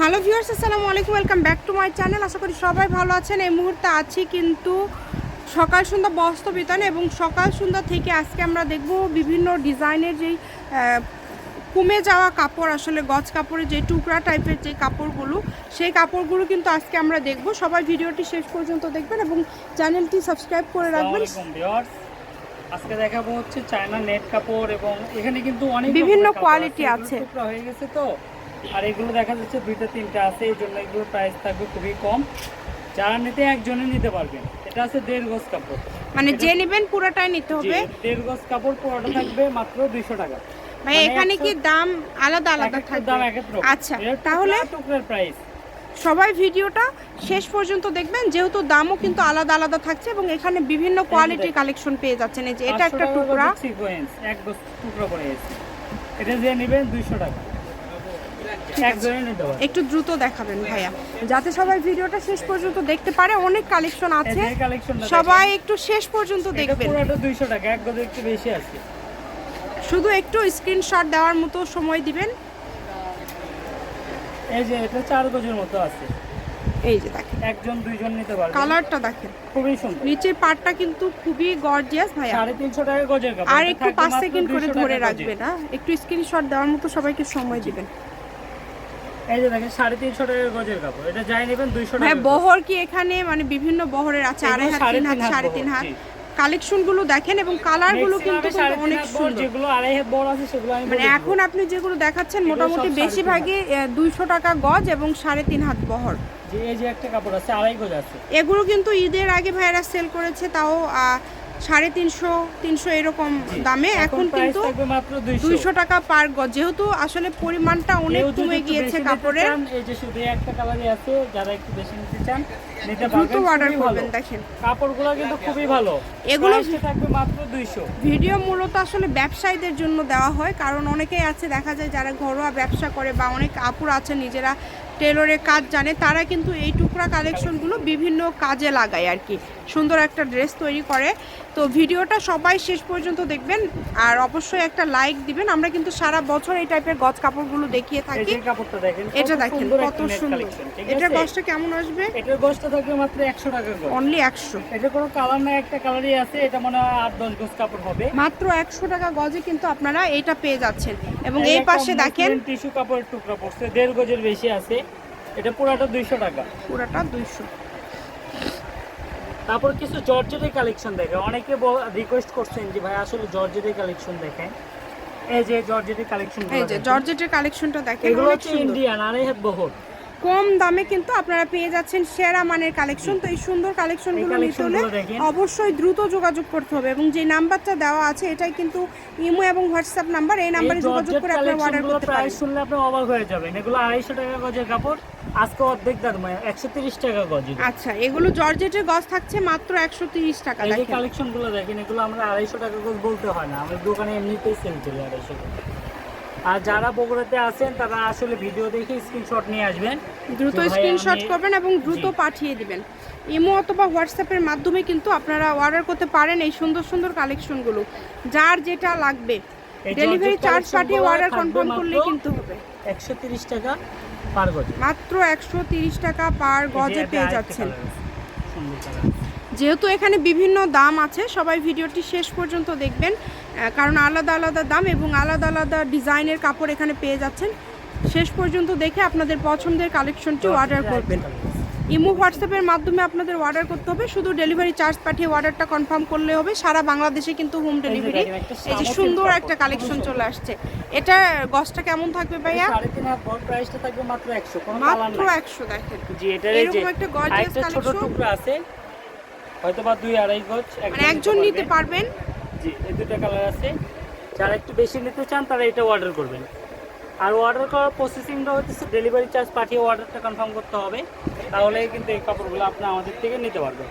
Hello viewers আসসালামু আলাইকুম welcome back to my channel. আশা করি সবাই ভালো আছেন। এই মুহূর্তে আছি কিন্তু সকাল সন্ধ্যা বস্ত্র বিতানে এবং সকাল সন্ধ্যা থেকে আজকে আমরা দেখব বিভিন্ন ডিজাইনের যেই কমে যাওয়া কাপড় আসলে গজ কাপড়ের যে টুকরা টাইপের যে কাপড়গুলো সেই কাপড়গুলো কিন্তু আজকে আমরা দেখব। সবাই ভিডিওটি শেষ পর্যন্ত দেখবেন এবং চ্যানেলটি সাবস্ক্রাইব করে রাখবেন। আজকে দেখাবো হচ্ছে চায়না নেট কাপড় এবং এখানে কিন্তু অনেক বিভিন্ন এগুলো আছে। হয়ে গেছে তো। আর এগুলো দেখা যাচ্ছে দুইটা তিনটা আছে এই জন্য এগুলোর প্রাইস থাকবে খুবই কম। যারা নিতে একজনে নিতে পারবেন। এটা আছে দেড় গজ কাপড়। মানে যে নেবেন পুরোটাই নিতে হবে? দেড় গজ কাপড় পুরোটা থাকবে মাত্র দুইশো টাকা। ভাই মানে এখানে কি দাম আলাদা আলাদা একটার দাম এক আচ্ছা তাহলে টুকরার প্রাইস সবাই ভিডিওটা শেষ পর্যন্ত দেখবেন। যেহেতু দামও কিন্তু আলাদা আলাদা থাকছে এবং এখানে বিভিন্ন কোয়ালিটির কালেকশন পেয়ে যাচ্ছেন। এই যে এটা একটা টুকরা। সিকোয়েন্স এক টুকরা করে এসেছে এটা যে নেবেন দুইশো টাকা। একটু দ্রুত দেখাবেন ভাইয়া। যাতে সবাই ভিডিওটা শেষ পর্যন্ত দেখতে পারে অনেক কালেকশন আছে। সবাই একটু শেষ পর্যন্ত দেখবেন। পুরোটা 200 টাকা এক গজে একটু বেশি আছে। শুধু একটু স্ক্রিনশট দেওয়ার মতো সময় দিবেন। এই যে এটা চার গজের মতো আছে। এই যে দেখেন। একজন দুইজন নিতে পারবে। কালারটা দেখেন। খুবই সুন্দর। নিচের পাটটা কিন্তু খুবই গর্জিয়াস ভাইয়া। সাড়ে তিনশো টাকা গজের কাপড়। আর একটু থাকবে পাঁচ সেকেন্ড করে ধরে গজে। রাখবে না একটু স্ক্রিনশট দেওয়ার মতো সবাইকে সময় দিবেন। এই যে দেখেন সাড়ে তিনশো টাকা গজের কাপড়। এটা যাই নেবেন দুইশো টাকা হ্যাঁ বহর কি এখানে মানে বিভিন্ন বহরের আছে? আড়াই হাত তিন হাত সাড়ে তিন হাত? কালেকশনগুলো দেখেন এবং কালারগুলো কিন্তু অনেক সুন্দর। যেগুলো আড়াই হাত বড় আছে সেগুলো আমি মানে এখন আপনি যেগুলো দেখাচ্ছেন মোটামুটি বেশিরভাগই দুইশো টাকা গজ এবং সাড়ে তিন হাত বহর। যে এই যে একটা কাপড় আছে আড়াই গজ আছে। এগুলো কিন্তু ঈদের আগে ভাইয়েরা সেল করেছে তাও সাড়ে তিনশো তিনশো এরকম দামে। এখন কিন্তু দুইশো। টাকা পার গজ। যেহেতু আসলে পরিমাণটা অনেক কমে গিয়েছে কাপড়ের। এই যে শুধু একটা আছে যারা একটু বেশি নিতে চান দ্রুত অর্ডার করবেন দেখেন। কাপড়গুলো কিন্তু খুবই ভালো। এগুলো- থাকবে মাত্র দুইশো। ভিডিও মূলত আসলে ব্যবসায়ীদের জন্য দেওয়া হয় কারণ অনেকেই আছে দেখা যায় যারা ঘরোয়া ব্যবসা করে বা অনেক আপুর আছে নিজেরা টেলরের কাজ জানে তারা কিন্তু এই টুকরা কালেকশনগুলো বিভিন্ন কাজে লাগায় আর কি। সুন্দর একটা ড্রেস তৈরি করে। তো ভিডিওটা সবাই শেষ পর্যন্ত দেখবেন আর অবশ্যই একটা লাইক দিবেন। আমরা কিন্তু সারা বছর এই টাইপের গজ কাপড়গুলো দেখিয়ে থাকি। যে কাপড়টা দেখেন এটা দেখেন কত সুন্দর। এটার গজটা কেমন আসবে? এটার গজটা থাকবে মাত্র একশো টাকা গজ অনলি একশো। এটা কোনো কালার না একটা কালারই আছে এটা মনে হয় আট দশ গজ কাপড় হবে। মাত্র একশো টাকা গজে কিন্তু আপনারা এটা পেয়ে যাচ্ছেন। এবং এই পাশে দেখেন টিস্যু কাপড়ের টুকরা পড়ছে দেড় গজের বেশি আছে। এটা পুরাটা দুইশো টাকা। পুরাটা দুইশো। তারপর কিছু জর্জেটের কালেকশন দেখে অনেকে রিকোয়েস্ট করছেন যে ভাই আসলে জর্জেটের কালেকশন দেখেন। এই যে জর্জেটের কালেকশন এই যে জর্জেটের কালেকশনটা দেখেন এগুলো হচ্ছে ইন্ডিয়ান আড়াই হাত বহর। কম দামে কিন্তু আপনারা পেয়ে যাচ্ছেন সেরা মানের কালেকশন। তো এই সুন্দর কালেকশনগুলো এই নিতে হলে অবশ্যই দ্রুত যোগাযোগ করতে হবে এবং যে নাম্বারটা দেওয়া আছে এটাই কিন্তু ইমো এবং হোয়াটসঅ্যাপ নাম্বার। এই নাম্বারে যোগাযোগ করে আপনারা অর্ডার করতে প্রাইস পারেন শুনলে আপনি অবাক হয়ে যাবেন। এগুলো আড়াইশো টাকা গজের কাপড় আজকে অর্ধেক দাম একশো তিরিশ টাকা গজ আচ্ছা এগুলো জর্জেটের গজ থাকছে মাত্র একশো তিরিশ টাকা এই যে দেখেন। কালেকশনগুলো দেখেন এগুলো আমরা আড়াইশো টাকা গজ বলতে হয় না। আমরা দোকানে এমনিতেই সেল করি আড়াইশো টাকা। আর যারা বগুড়াতে আছেন তারা আসলে ভিডিও দেখে স্ক্রিনশট নিয়ে আসবেন। দ্রুত স্ক্রিনশট করবেন এবং দ্রুত পাঠিয়ে দিবেন। ইমো অথবা হোয়াটসঅ্যাপের মাধ্যমে কিন্তু আপনারা অর্ডার করতে পারেন এই সুন্দর সুন্দর কালেকশনগুলো যার যেটা লাগবে ডেলিভারি চার্জ পাঠিয়ে অর্ডার কনফার্ম মাত্র কিন্তু হবে। একশো তিরিশ টাকা পার গজ। মাত্র একশো তিরিশ টাকা পার গজে পেয়ে যাচ্ছেন। যেহেতু এখানে বিভিন্ন দাম আছে সবাই ভিডিওটি শেষ পর্যন্ত দেখবেন। কারণ আলাদা আলাদা দাম এবং আলাদা আলাদা ডিজাইনের কাপড় এখানে পেয়ে যাচ্ছেন। শেষ পর্যন্ত দেখে আপনাদের পছন্দের কালেকশনটি অর্ডার করবেন। ইমো হোয়াটসঅ্যাপের মাধ্যমে আপনাদের অর্ডার করতে হবে। শুধু ডেলিভারি চার্জ পাঠিয়ে অর্ডারটা কনফার্ম করলে হবে। সারা বাংলাদেশে কিন্তু হোম ডেলিভারি এই যে সুন্দর একটা কালেকশন চলে আসছে। এটা গজটা কেমন থাকবে ভাইয়া? মাত্র একশো মাত্র একশো দেখেন। এরকম একটা gorgeous ছোট টুকরা আছে। হয়তো বা দুই আড়াই গজ মানে একজন নিতে পারবেন। জি এই দুটো কালার আছে। যারা একটু বেশি নিতে চান তারা এটা অর্ডার করবেন। আর অর্ডার করার প্রসেসিংটা হচ্ছে ডেলিভারি চার্জ পাঠিয়ে অর্ডারটা কনফার্ম করতে হবে। তাহলে কিন্তু এই কাপড়গুলো আপনি আমাদের থেকে নিতে পারবেন।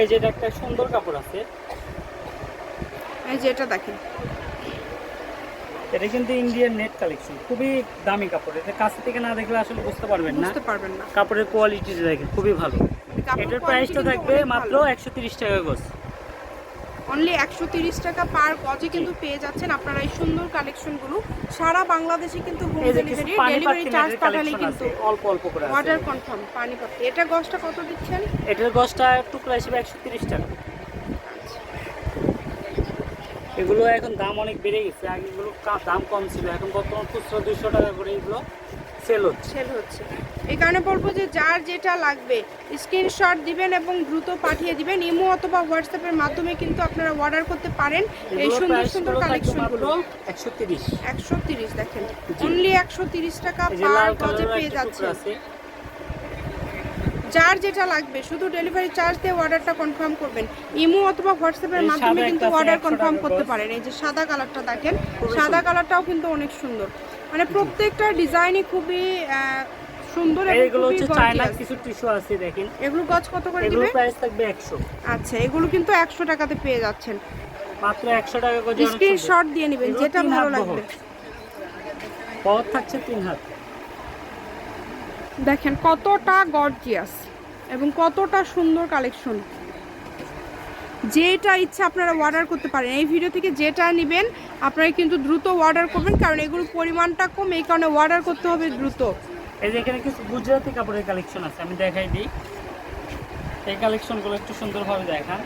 এই যেটা একটা সুন্দর কাপড় আছে। এই যে এটা দেখেন। এটা কিন্তু ইন্ডিয়ান নেট কালেকশন খুবই দামি কাপড়। এটা কাছে থেকে না দেখলে আসলে বুঝতে পারবেন না। বুঝতে পারবেন না। কাপড়ের কোয়ালিটি দেখেন খুবই ভালো। এটার প্রাইসটা থাকবে মাত্র একশো তিরিশ টাকা গজ। অনলি একশো তিরিশ টাকা পার গজে কিন্তু পেয়ে যাচ্ছেন আপনারা এই সুন্দর কালেকশনগুলো সারা বাংলাদেশে কিন্তু হোম ডেলিভারি ডেলিভারি চার্জ পাঠালে কিন্তু অল্প অল্প করে অর্ডার কনফার্ম পানি এটা গজটা কত দিচ্ছেন? এটার গছটা টুকরা হিসেবে একশো তিরিশ টাকা। এগুলো এখন দাম অনেক বেড়ে গেছে আগে এগুলো কা- দাম কম ছিল এখন বর্তমান খুচরো দুশো টাকা করে এগুলো সেল হচ্ছে। সেল হচ্ছে। এই কারণে বলব যে যার যেটা লাগবে স্ক্রিনশট দিবেন এবং দ্রুত পাঠিয়ে দিবেন। ইমো অথবা হোয়াটসঅ্যাপের মাধ্যমে কিন্তু আপনারা অর্ডার করতে পারেন। এই সুন্দর সুন্দর কালেকশনগুলো একশো তিরিশ। একশো তিরিশ দেখেন। অনলি একশো তিরিশ টাকা এই পার গজে পেয়ে যাচ্ছে যার যেটা লাগবে শুধু ডেলিভারি চার্জ দিয়ে অর্ডারটা কনফার্ম করবেন। ইমো অথবা হোয়াটসঅ্যাপের মাধ্যমে কিন্তু অর্ডার কনফার্ম করতে পারেন। এই যে সাদা কালারটা দেখেন সাদা কালারটাও কিন্তু অনেক সুন্দর। মানে প্রত্যেকটা ডিজাইনই খুবই সুন্দর এবং এইগুলো হচ্ছে চায়না কিছু টিস্যু আছে দেখেন। এগুলো গজ কত করে এগুলো প্রাইস থাকবে একশো। আচ্ছা এগুলো কিন্তু একশো টাকাতে পেয়ে যাচ্ছেন। মাত্র একশো টাকা করে। স্ক্রিনশট দিয়ে নেবেন যেটা ভালো লাগবে। বহর থাকছে তিন হাত। দেখেন কতটা গর্জিয়াস এবং কতটা সুন্দর কালেকশন যেটা ইচ্ছা আপনারা অর্ডার করতে পারেন। এই ভিডিও থেকে যেটা নেবেন আপনারা কিন্তু দ্রুত অর্ডার করবেন কারণ এগুলোর পরিমাণটা কম এই কারণে অর্ডার করতে হবে দ্রুত। এই যে এখানে কিছু গুজরাটি কাপড়ের কালেকশন আছে আমি দেখাই দিই। এই কালেকশনগুলো একটু সুন্দরভাবে দেখান।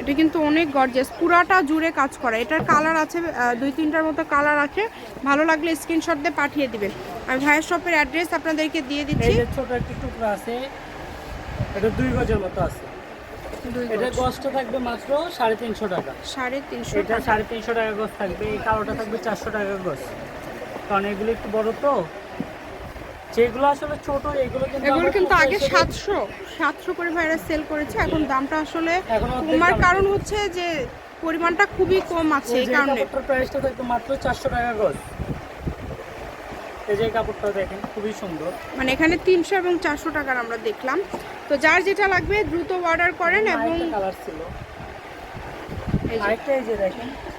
এটা কিন্তু অনেক গর্জিয়াস পুরাটা জুড়ে কাজ করা। এটার কালার আছে দুই তিনটার মতো কালার আছে। ভালো লাগলে স্ক্রিনশট দিয়ে পাঠিয়ে দিবেন। আমি ভাইয়ের শপের অ্যাড্রেস আপনাদেরকে দিয়ে দিচ্ছি। ছোট একটি টুকরা আছে এটা দুই গজের মতো আছে। এটা গজ। গজটা থাকবে মাত্র সাড়ে তিনশো টাকা। সাড়ে তিনশো এটা সাড়ে তিনশো টাকা গজ থাকবে এই কালোটা থাকবে চারশো টাকা গজ। কারণ এগুলো একটু বড় তো। যেগুলো আসলে ছোট এগুলো কিন্তু এগুলো কিন্তু আগে হিসেবে- সাতশো সাতশো করে ভাইরা সেল করেছে। এখন দামটা আসলে কমার কারণ হচ্ছে যে পরিমাণটা খুবই কম আছে এই কারণে। কাপড়টার প্রাইসটা থাকবে মাত্র চারশো টাকা গজ। এই যে কাপড়টা দেখেন খুবই সুন্দর। মানে এখানে তিনশো এবং চারশো টাকার আমরা দেখলাম। তো যার যেটা লাগবে দ্রুত অর্ডার করেন এবং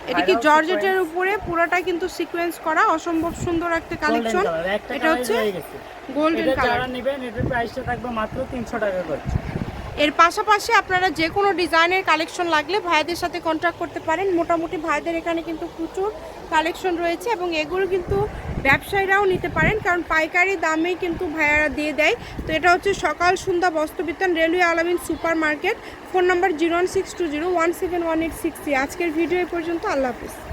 এটা কি জর্জেটের উপরে? পুরোটা কিন্তু সিকোয়েন্স করা অসম্ভব সুন্দর একটা কালেকশন এটা হচ্ছে গোল্ডেন কালার নেবেন এটার প্রাইসটা থাকবে মাত্র তিনশো টাকা করে। এর পাশাপাশি আপনারা যে কোনো ডিজাইনের কালেকশন লাগলে ভাইদের সাথে কন্ট্যাক্ট করতে পারেন। মোটামুটি ভাইদের এখানে কিন্তু প্রচুর কালেকশন রয়েছে এবং এগুলো কিন্তু ব্যবসায়ীরাও নিতে পারেন, কারণ পাইকারি দামেই কিন্তু ভাইয়ারা দিয়ে দেয়। তো এটা হচ্ছে Sokal Sandhya Bastrabitan railway Alamin super market phone number zero two zero one seven one eight six আজকের ভিডিও এ পর্যন্ত, আল্লাহ হাফিজ।